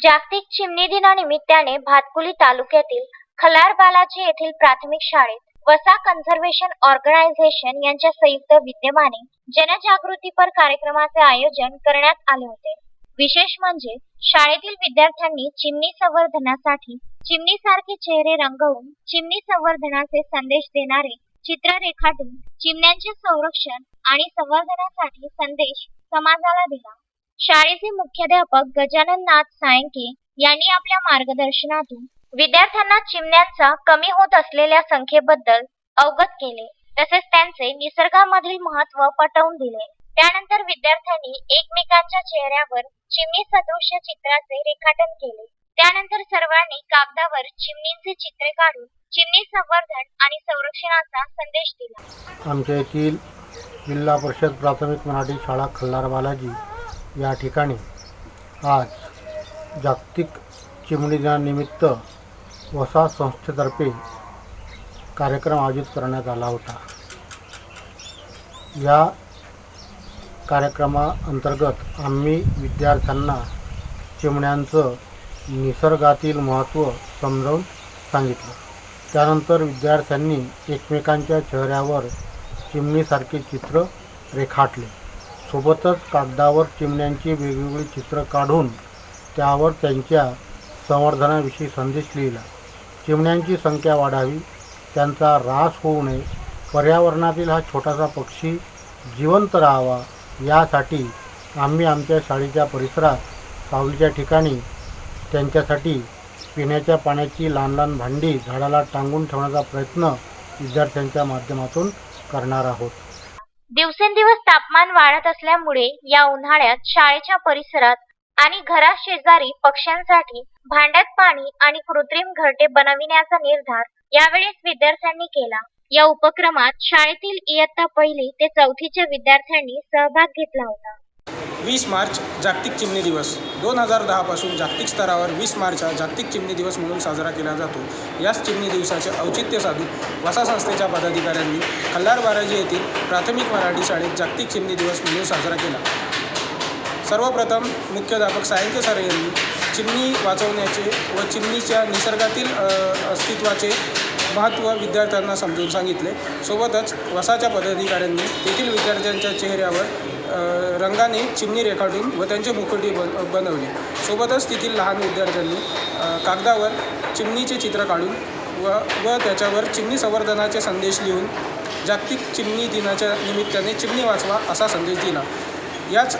जागतिक चिमणी दिनानिमित्ताने भातकुली तालुक्यातील खलार बालाजी येथील प्राथमिक शाळेत वसा कन्झर्वेशन ऑर्गनायझेशन यांच्या संयुक्त विद्यमाने जनजागृतीपर कार्यक्रमाचे आयोजन करण्यात आले होते. विशेष म्हणजे शाळेतील विद्यार्थ्यांनी चिमणी संवर्धनासाठी चिमणीसारखे चेहरे रंगवून चिमणी संवर्धनाचे संदेश देणारे चित्र रेखाटून चिमण्यांचे संरक्षण आणि संवर्धनासाठी संदेश समाजाला दिला. शाळेचे मुख्याध्यापक गजानन नाथ सायंके यांनी आपल्या मार्गदर्शनातून विद्यार्थ्यांना चिमण्यांचा कमी होत असलेल्या संख्येबद्दल अवगत केले. तसेच त्यांचे निसर्गामधील महत्त्व पटवून दिले. त्यानंतर विद्यार्थ्यांनी एकमेकांच्या चेहऱ्यावर चिमणी सदृश्य चित्राचे रेखाटन केले. त्यानंतर सर्वांनी कागदावर चिमणींचे चित्रे काढून चिमणी संवर्धन आणि संरक्षणाचा संदेश दिला. आमच्या येथील जिल्हा परिषद प्राथमिक मराठी शाळा खल्लार बालाजी या ठिकाणी आज जागतिक चिमणी दिनानिमित्त वसा संस्थेतर्फे कार्यक्रम आयोजित करण्यात आला होता. या कार्यक्रमाअंतर्गत आम्ही विद्यार्थ्यांना चिमण्यांचं निसर्गातील महत्त्व समजावून सांगितलं. त्यानंतर विद्यार्थ्यांनी एकमेकांच्या चेहऱ्यावर चिमणीसारखे चित्र रेखाटले. सोबतच कागदावर चिमण्यांची वेगवेगळी चित्रं काढून त्यावर त्यांच्या संवर्धनाविषयी संदेश लिहिला. चिमण्यांची संख्या वाढावी त्यांचा ऱ्हास होऊ नये पर्यावरणातील हा छोटासा पक्षी जिवंत राहावा यासाठी आम्ही आमच्या शाळेच्या परिसरात सावलीच्या ठिकाणी त्यांच्यासाठी पिण्याच्या पाण्याची लहान लहान भांडी झाडाला टांगून ठेवण्याचा प्रयत्न विद्यार्थ्यांच्या माध्यमातून करणार आहोत. दिवसेंदिवस तापमान वाढत असल्यामुळे या उन्हाळ्यात शाळेच्या परिसरात आणि घराशेजारी पक्ष्यांसाठी भांड्यात पाणी आणि कृत्रिम घरटे बनविण्याचा निर्धार यावेळेस विद्यार्थ्यांनी केला. या उपक्रमात शाळेतील इयत्ता पहिली ते चौथीच्या विद्यार्थ्यांनी सहभाग घेतला होता. वीस मार्च जागतिक चिमणी दिवस. दोन हजार दहापासून जागतिक स्तरावर वीस मार्च हा जागतिक चिमणी दिवस म्हणून साजरा केला जातो. याच चिमणी दिवसाचे औचित्य साधून वसा संस्थेच्या पदाधिकाऱ्यांनी खल्लार बाराजी येथील प्राथमिक मराठी शाळेत जागतिक चिमणी दिवस म्हणून साजरा केला. सर्वप्रथम मुख्याध्यापक सायंके सर यांनी चिमणी वाचवण्याचे व चिमणीच्या निसर्गातील अस्तित्वाचे महत्त्व विद्यार्थ्यांना समजून सांगितले. सोबतच वसाच्या पदाधिकाऱ्यांनी तेथील विद्यार्थ्यांच्या चेहऱ्यावर रंगाने चिमणी रेखाटून व त्यांचे मुखवटे बन बनवले. सोबतच तेथील लहान विद्यार्थ्यांनी कागदावर चिमणीचे चित्र काढून व व त्याच्यावर चिमणी संवर्धनाचे संदेश लिहून जागतिक चिमणी दिनाच्या निमित्ताने चिमणी वाचवा असा संदेश दिला. याच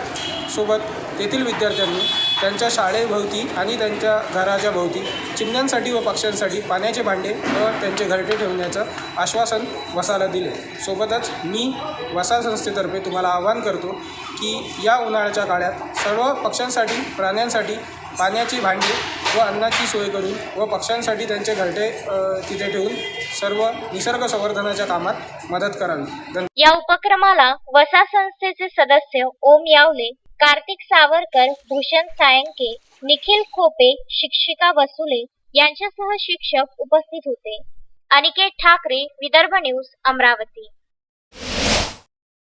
सोबत तेथील विद्यार्थ्यांनी त्यांच्या शाळेभोवती आणि त्यांच्या घराच्या भोवती चिमण्यांसाठी व पक्ष्यांसाठी पाण्याचे भांडे व त्यांचे घरटे ठेवण्याचं आश्वासन वसाला दिले. सोबतच मी वसा संस्थेतर्फे तुम्हाला आवाहन करतो की या उन्हाळ्याच्या काळात सर्व पक्ष्यांसाठी प्राण्यांसाठी पाण्याची भांडी व अन्नाची सोय करून व पक्ष्यांसाठी त्यांचे घरटे तिथे ठेवून सर्व निसर्ग संवर्धनाच्या कामात मदत करावी. या उपक्रमाला वसा संस्थेचे सदस्य ओम यावले कार्तिक सावरकर भूषण सायंके निखिल खोपे शिक्षिका वसुले यांच्यासह शिक्षक उपस्थित होते. अनिकेत ठाकरे विदर्भ न्यूज अमरावती.